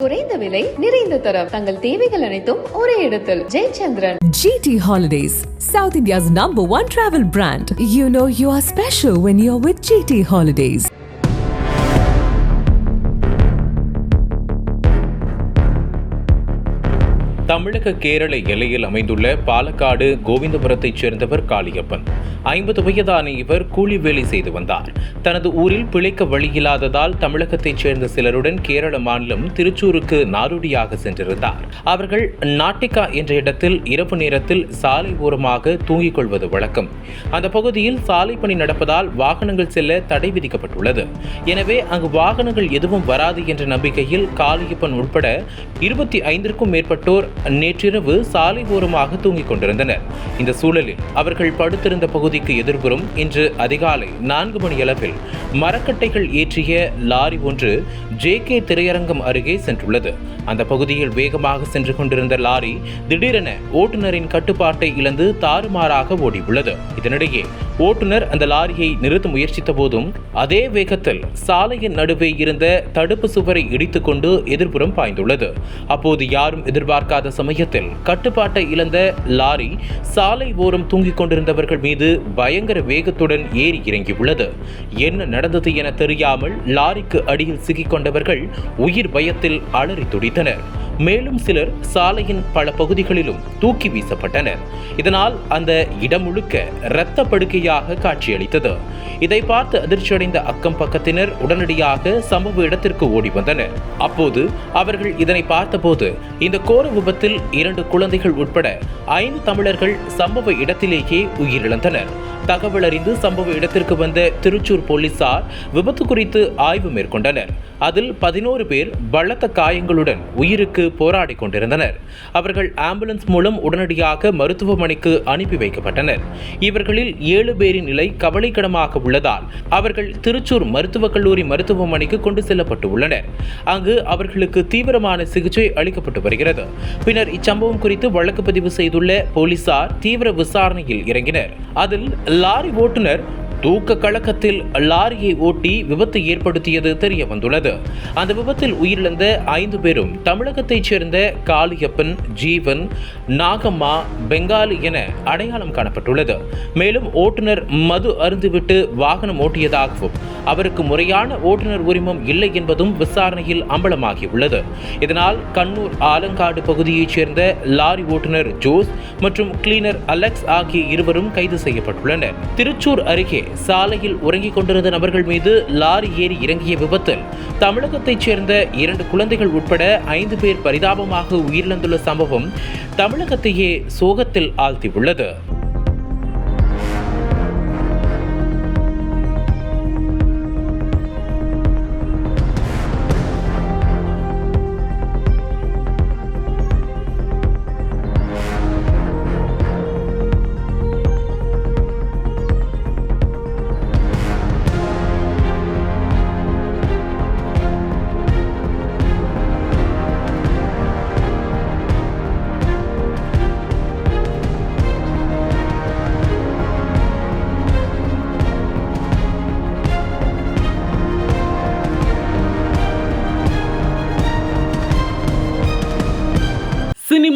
குறைந்த விலை நிறைந்த தரம் தங்கள் தேவைகள் அனைத்தும் ஒரே இடத்தில் Jayachandran GT holidays south India's number one travel brand you know you are special when you are with GT holidays தமிழக கேரள எல்லையில் அமைந்துள்ள பாலக்காடு கோவிந்தபுரத்தைச் சேர்ந்தவர் காளியப்பன். ஐம்பது வயதான இவர் கூலி வேலை செய்து வந்தார். தனது ஊரில் பிழைக்க வழியில்லாததால் தமிழகத்தைச் சேர்ந்த சிலருடன் கேரள மாநிலம் திருச்சூருக்கு நாடோடியாக சென்றிருந்தார். அவர்கள் நாட்டிகா என்ற இடத்தில் இரவு நேரத்தில் சாலை ஓரமாக தூங்கிக் கொள்வது வழக்கம். அந்த பகுதியில் சாலை பணி நடப்பதால் வாகனங்கள் செல்ல தடை விதிக்கப்பட்டுள்ளது. எனவே அங்கு வாகனங்கள் எதுவும் வராது என்ற நம்பிக்கையில் காளியப்பன் உட்பட இருபத்தி ஐந்திற்கும் மேற்பட்டோர் நேற்றிரவு சாலை ஓரமாக தூங்கிக் கொண்டிருந்தனர். இந்த சூழலில் அவர்கள் படுத்திருந்த பகுதிக்கு எதிர்புறம் இன்று அதிகாலை நான்கு மணியளவில் மரக்கட்டைகள் ஏற்றிய லாரி ஒன்று ஜே கே திரையரங்கம் அருகே சென்றுள்ளது. அந்த பகுதியில் வேகமாக சென்று கொண்டிருந்த லாரி திடீரென ஓட்டுநரின் கட்டுப்பாட்டை இழந்து தாறுமாறாக ஓடியுள்ளது. இதனிடையே ஓட்டுநர் அந்த லாரியை நிறுத்த முயற்சித்த போதும் அதே வேகத்தில் சாலையின் நடுவே இருந்த தடுப்பு சுவரை இடித்துக்கொண்டு எதிர்புறம் பாய்ந்துள்ளது. அப்போது யாரும் எதிர்பார்க்காத சமயத்தில் கட்டுப்பாட்டை இழந்த லாரி சாலை ஓரம் தூங்கிக் கொண்டிருந்தவர்கள் மீது பயங்கர வேகத்துடன் ஏறி இறங்கியுள்ளது. என்ன நடந்தது என தெரியாமல் லாரிக்கு அடியில் சிக்கிக்கொண்டவர்கள் உயிர் பயத்தில் அலறி துடித்தனர். மேலும் சிலர் சாலையின் பல பகுதிகளிலும் தூக்கி வீசப்பட்டனர். இதனால் அந்த இடம் முழுக்க இரத்த படுக்கையாக காட்சியளித்தது. இதை பார்த்து அதிர்ச்சியடைந்த அக்கம் பக்கத்தினர் உடனடியாக சம்பவ இடத்திற்கு ஓடி வந்தனர். அப்போது அவர்கள் இதனை பார்த்தபோது இந்த கோர விபத்தில் இரண்டு குழந்தைகள் உட்பட ஐந்து தமிழர்கள் சம்பவ இடத்திலேயே உயிரிழந்தனர். தகவல் அறிந்து சம்பவ இடத்திற்கு வந்த திருச்சூர் போலீசார் விபத்து குறித்து ஆய்வு மேற்கொண்டனர். அதில் பதினோரு பேர் பலத்த காயங்களுடன் உயிருக்கு போராடி கொண்டிருந்தனர். அவர்கள் ஆம்புலன்ஸ் மூலம் உடனடியாக மருத்துவமனைக்கு அனுப்பி வைக்கப்பட்டனர். இவர்களில் ஏழு பேரின் நிலை கவலைக்கிடமாக உள்ளதால் அவர்கள் திருச்சூர் மருத்துவக் கல்லூரி மருத்துவமனைக்கு கொண்டு செல்லப்பட்டு உள்ளனர். அங்கு அவர்களுக்கு தீவிரமான சிகிச்சை அளிக்கப்பட்டு வருகிறது. பின்னர் இச்சம்பவம் குறித்து வழக்கு பதிவு செய்துள்ள போலீசார் தீவிர விசாரணையில் இறங்கினர். அதில் லாரி ஓட்டுநர் தூக்க கழகத்தில் லாரியை ஓட்டி விபத்து ஏற்படுத்தியது தெரிய வந்துள்ளது. அந்த விபத்தில் உயிரிழந்த ஐந்து பேரும் தமிழகத்தைச் சேர்ந்த காளியப்பன் ஜீவன் நாகம்மா பெங்காலி என அடையாளம் காணப்பட்டுள்ளது. மேலும் ஓட்டுநர் மது அருந்துவிட்டு வாகனம் ஓட்டியதாகவும் அவருக்கு முறையான ஓட்டுநர் உரிமம் இல்லை என்பதும் விசாரணையில் அம்பலமாகியுள்ளது. இதனால் கண்ணூர் ஆலங்காடு பகுதியைச் சேர்ந்த லாரி ஓட்டுநர் ஜோஸ் மற்றும் கிளீனர் அலெக்ஸ் ஆகிய இருவரும் கைது செய்யப்பட்டுள்ளனர். திருச்சூர் அருகே சாலையில் உறங்கிக் கொண்டிருந்த நபர்கள் மீது லாரி ஏறி இறங்கிய விபத்தில் தமிழகத்தைச் சேர்ந்த இரண்டு குழந்தைகள் உட்பட ஐந்து பேர் பரிதாபமாக உயிரிழந்துள்ள சம்பவம் தமிழகத்தையே சோகத்தில் ஆழ்த்தியுள்ளது.